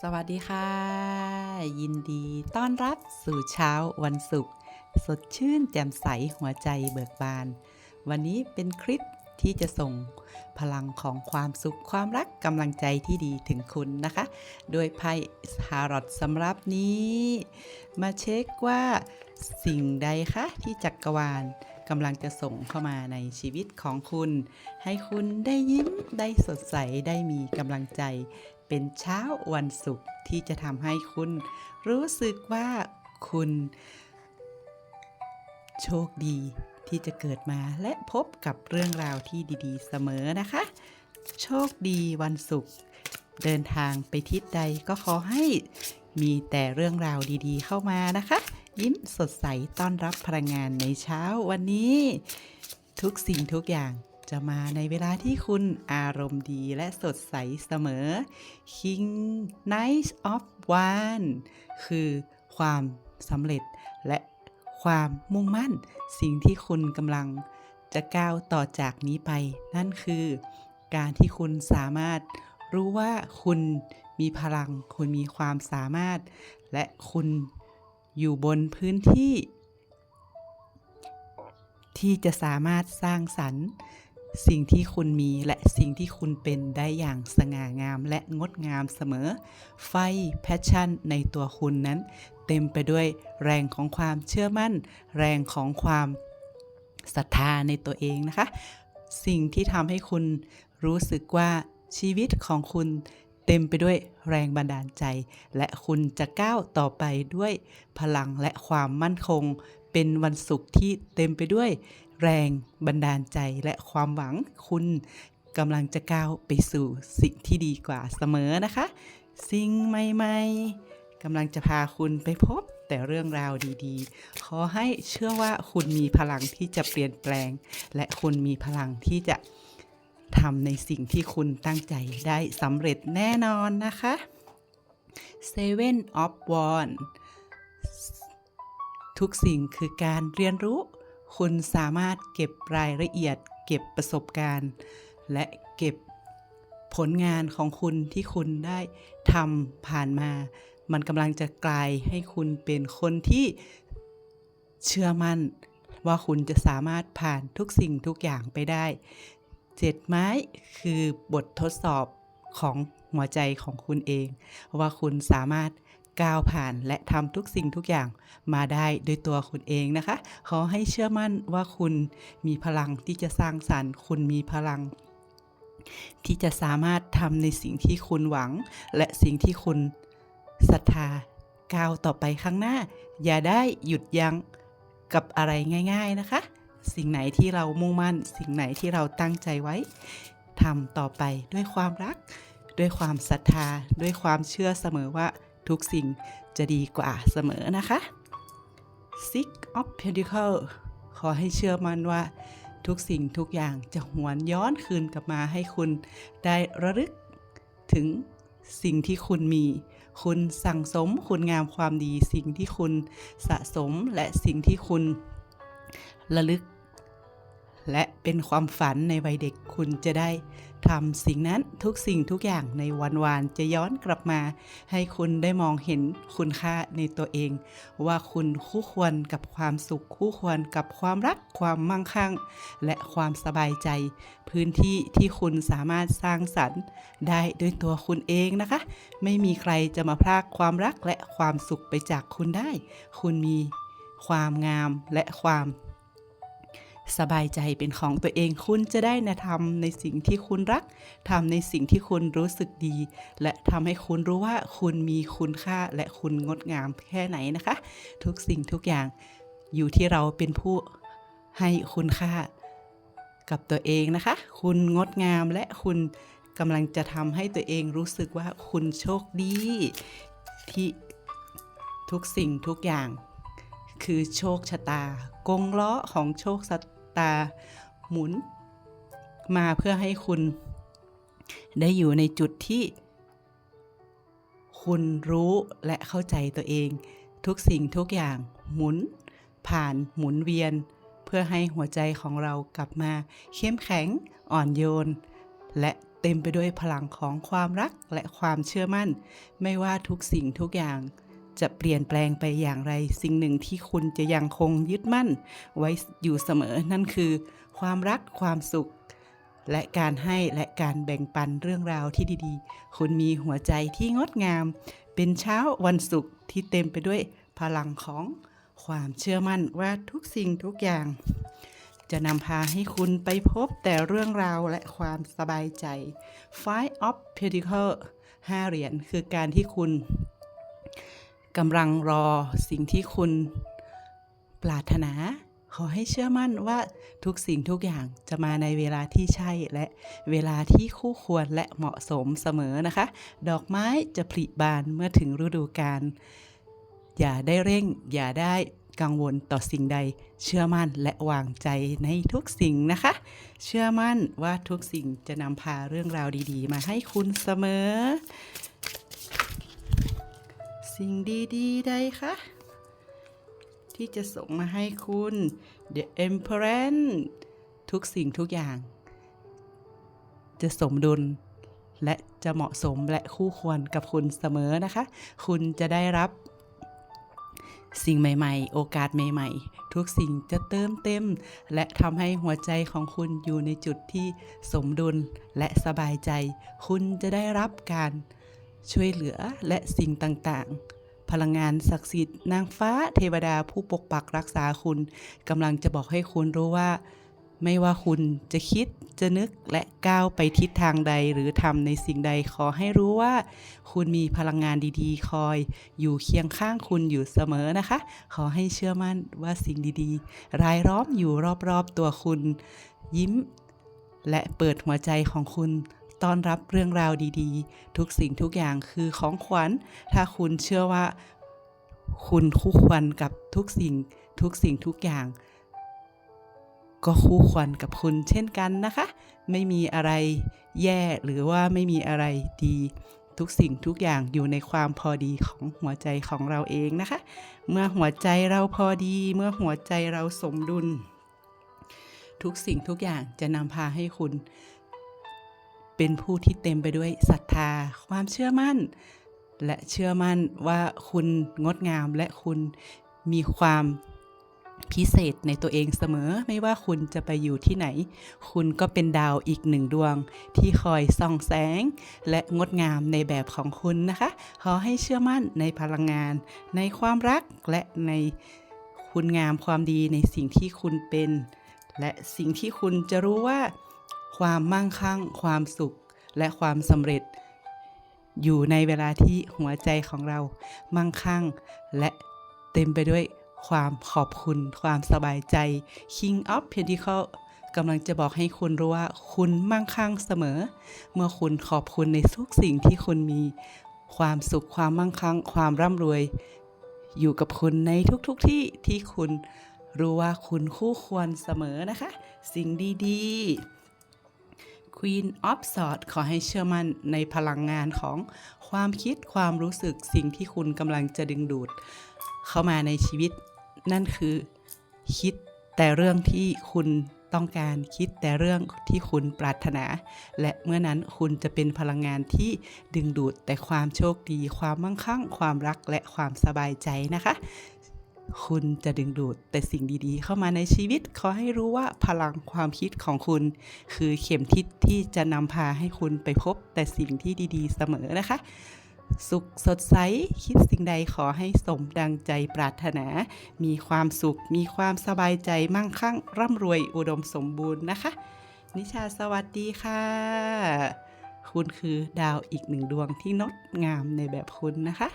สวัสดีค่ะ ยินดีต้อนรับสู่เช้าวันศุกร์สดชื่นแจ่มใสหัวใจเบิกบาน วันนี้เป็นคลิปที่จะส่งพลังของความสุขความรักกำลังใจที่ดีถึงคุณนะคะ โดยไพ่ฮารอตสำหรับนี้ มาเช็คว่าสิ่งใดคะที่จักรวาลกำลังจะส่งเข้ามาในชีวิตของคุณ ให้คุณได้ยิ้มได้สดใสได้มีกำลังใจ เป็นเช้าวันศุกร์ที่จะทำให้คุณ รู้สึกว่าคุณ โชคดีที่จะเกิดมาและพบกับเรื่องราวที่ดีๆ เสมอนะคะ โชคดีวันศุกร์เดินทางไปทิศใดก็ขอให้มีแต่เรื่องราวดีๆ เข้ามานะคะ ยิ้มสดใสต้อนรับพลังงานในเช้าวันนี้ ทุกสิ่งทุกอย่าง จะมาในเวลาที่คุณอารมณ์ดีและสดใสเสมอ King Knight of One คือความสำเร็จและความมุ่งมั่น สิ่งที่คุณกำลังจะก้าวต่อจากนี้ไป นั่นคือ การที่คุณสามารถรู้ว่าคุณมีพลัง คุณมีความสามารถ และคุณอยู่บนพื้นที่ ที่จะสามารถสร้างสรรค์ สิ่งที่คุณมีและสิ่งที่คุณเป็นได้อย่างสง่างามและงดงามเสมอ ไฟแพชชั่นในตัวคุณนั้น เต็มไปด้วยแรงของความเชื่อมั่น แรงของความศรัทธาในตัวเองนะคะ สิ่งที่ทำให้คุณรู้สึกว่าชีวิตของคุณเต็มไปด้วยแรงบันดาลใจ และคุณจะก้าวต่อไปด้วยพลังและความมั่นคง เป็นวันศุกร์ที่เต็มไปด้วย แรงบันดาลใจและความหวังคุณกำลังจะก้าวไปสู่สิ่งที่ดีกว่าเสมอนะคะ สิ่งใหม่ ๆกำลังจะพาคุณไปพบแต่เรื่องราวดีๆ ขอให้เชื่อว่าคุณมีพลังที่จะเปลี่ยนแปลง และคุณมีพลังที่จะทำในสิ่งที่คุณตั้งใจได้สำเร็จแน่นอนนะคะ Seven of Wands ทุกสิ่งคือการเรียนรู้ คุณสามารถเก็บรายละเอียด เก็บประสบการณ์ และเก็บผลงานของคุณที่คุณได้ทำผ่านมา มันกำลังจะกลายให้คุณเป็นคนที่เชื่อมั่น ว่าคุณจะสามารถผ่านทุกสิ่งทุกอย่างไปได้เจ็ดไม้คือบททดสอบของหัวใจของคุณเอง ว่าคุณสามารถ ก้าวผ่านและทำทุกสิ่งทุกอย่างมาได้ด้วยตัวคุณเองนะคะ ขอให้เชื่อมั่นว่าคุณมีพลังที่จะสร้างสรรค์ คุณมีพลังที่จะสามารถทำในสิ่งที่คุณหวัง และสิ่งที่คุณศรัทธาก้าวต่อไปข้างหน้า อย่าได้หยุดยั้งกับอะไรง่าย ๆนะคะ สิ่งไหนที่เรามุ่งมั่น สิ่งไหนที่เราตั้งใจไว้ทำต่อไปด้วยความรัก ด้วยความศรัทธา ด้วยความเชื่อเสมอว่า ทุกสิ่งจะดีกว่าเสมอนะคะ Six of Pentacles ขอให้เชื่อมั่นว่าทุกสิ่งทุกอย่างจะหวนย้อนคืนกลับมาให้คุณได้ระลึกถึงสิ่งที่คุณมี คุณสั่งสมคุณงามความดี สิ่งที่คุณสะสมและสิ่งที่คุณระลึก และเป็นความฝันในวัยเด็กคุณจะได้ ทำสิ่งนั้นทุกสิ่งทุกอย่างในวันวานจะย้อนกลับมา ให้คุณได้มองเห็นคุณค่าในตัวเอง ว่าคุณคู่ควรกับความสุขคู่ควรกับความรักความมั่งคั่ง และความสบายใจ พื้นที่ที่คุณสามารถสร้างสรรค์ ได้ด้วยตัวคุณเองนะคะ ไม่มีใครจะมาพรากความรักและความสุขไปจากคุณได้ คุณมีความงามและความ สบายใจเป็นของตัวเองคุณจะได้นะทำในสิ่งที่คุณรักทำในสิ่งที่คุณรู้สึกดี และทำให้คุณรู้ว่าคุณมีคุณค่าและคุณงดงามแค่ไหนนะคะ ทุกสิ่งทุกอย่างอยู่ที่เราเป็นผู้ให้คุณค่ากับตัวเองนะคะ คุณงดงามและคุณกำลังจะทำให้ตัวเองรู้สึกว่าคุณโชคดีที่ทุกสิ่งทุกอย่าง คือโชคชะตา กงล้อของโชคชะตาหมุน มาเพื่อให้คุณ ได้อยู่ในจุดที่ คุณรู้และเข้าใจตัวเอง ทุกสิ่งทุกอย่างหมุน ผ่านหมุนเวียน เพื่อให้หัวใจของเรากลับมา เข้มแข็งอ่อนโยน และเต็มไปด้วยพลังของความรักและความเชื่อมั่น ไม่ว่าทุกสิ่งทุกอย่าง จะเปลี่ยนแปลงไปอย่างไร สิ่งหนึ่งที่คุณจะยังคงยึดมั่น ไว้อยู่เสมอนั่นคือ ความรักความสุข และการให้และการแบ่งปันเรื่องราวที่ดีๆ คุณมีหัวใจที่งดงาม เป็นเช้าวันศุกร์ที่เต็มไปด้วยพลังของความเชื่อมั่นว่าทุกสิ่งทุกอย่าง จะนำพาให้คุณไปพบแต่เรื่องราวและความสบายใจ Five of Pentacles ห้าเหรียญคือการที่คุณ กำลังรอสิ่งที่คุณปรารถนา ขอให้เชื่อมั่นว่าทุกสิ่งทุกอย่างจะมาในเวลาที่ใช่และเวลาที่คู่ควรและเหมาะสมเสมอนะคะ ดอกไม้จะผลิบานเมื่อถึงฤดูกาลอย่าได้เร่ง อย่าได้กังวลต่อสิ่งใด เชื่อมั่นและวางใจในทุกสิ่งนะคะ เชื่อมั่นว่าทุกสิ่งจะนำพาเรื่องราวดี ๆ มาให้คุณเสมอ สิ่งดีๆใดคะที่จะส่งมาให้คุณ The Emperor ทุกสิ่งทุกอย่าง จะสมดุล และจะเหมาะสมและคู่ควรกับคุณเสมอนะคะ คุณจะได้รับ สิ่งใหม่ ๆ โอกาสใหม่ ๆ ทุกสิ่งจะเติมเต็ม และทำให้หัวใจของคุณอยู่ในจุดที่สมดุลและสบายใจ คุณจะได้รับการ ช่วยเหลือและสิ่งต่างๆ พลังงานศักดิ์สิทธิ์นางฟ้าเทวดาผู้ปกปักรักษาคุณกำลังจะบอกให้คุณรู้ว่า ไม่ว่าคุณจะคิดจะนึกและก้าวไปทิศทางใดหรือทำในสิ่งใดขอให้รู้ว่า คุณมีพลังงานดีๆ คอย อยู่เคียงข้างคุณอยู่เสมอนะคะ ขอให้เชื่อมั่นว่าสิ่งดีๆ รายล้อมอยู่รอบๆตัวคุณ ยิ้ม และเปิดหัวใจของคุณ ต้อนรับเรื่องราวดีๆ ทุกสิ่งทุกอย่างคือของขวัญ ถ้าคุณเชื่อว่า คุณคู่ควรกับทุกสิ่ง ทุกสิ่งทุกอย่าง ก็คู่ควรกับคุณเช่นกันนะคะ ไม่มีอะไรแย่หรือว่าไม่มีอะไรดีทุกสิ่งทุกอย่างอยู่ในความพอดีของหัวใจของเราเองนะคะ เมื่อหัวใจเราพอดี เมื่อหัวใจเราสมดุล ทุกสิ่งทุกอย่างจะนำพาให้คุณ เป็นผู้ที่เต็มไปด้วยศรัทธา ความเชื่อมั่น และเชื่อมั่นว่าคุณงดงามและคุณมีความพิเศษในตัวเองเสมอ ไม่ว่าคุณจะไปอยู่ที่ไหน คุณก็เป็นดาวอีกหนึ่งดวง ที่คอยส่องแสง และงดงามในแบบของคุณนะคะ ขอให้เชื่อมั่นในพลังงาน ในความรักและในคุณงามความดีในสิ่งที่คุณเป็น และสิ่งที่คุณจะรู้ว่า ความมั่งคั่ง ความสุข และความสำเร็จ อยู่ในเวลาที่หัวใจของเรามั่งคั่ง และเต็มไปด้วยความขอบคุณ ความสบายใจ King of Pentacles กำลังจะบอกให้คุณรู้ว่าคุณมั่งคั่งเสมอ เมื่อคุณขอบคุณในทุกสิ่งที่คุณมี ความสุขความมั่งคั่ง ความร่ำรวย อยู่กับคุณในทุกๆทที่ที่คุณรู้ว่าคุณคู่ควรเสมอนะคะ สิ่งดีๆ Queen of Swords ขอให้เชื่อมั่นในพลังงานของความคิดความรู้สึกสิ่งที่คุณกำลังจะดึงดูด เข้ามาในชีวิต นั่นคือคิดแต่เรื่องที่คุณต้องการคิดแต่เรื่องที่คุณปรารถนา และเมื่อนั้นคุณจะเป็นพลังงานที่ดึงดูดแต่ความโชคดี ความมั่งคั่ง ความรักและความสบายใจนะคะ คุณจะดึงดูดแต่สิ่งดีๆ เข้ามาในชีวิต ขอให้รู้ว่าพลังความคิดของคุณ คือเข็มทิศที่จะนำพาให้คุณไปพบแต่สิ่งที่ดีๆ เสมอนะคะ สุขสดใส คิดสิ่งใดขอให้สมดังใจปรารถนา มีความสุข มีความสบายใจมั่งคั่ง ร่ำรวยอุดมสมบูรณ์นะคะ นิชาสวัสดีค่ะ คุณคือดาวอีกหนึ่งดวงที่งดงามในแบบคุณนะคะ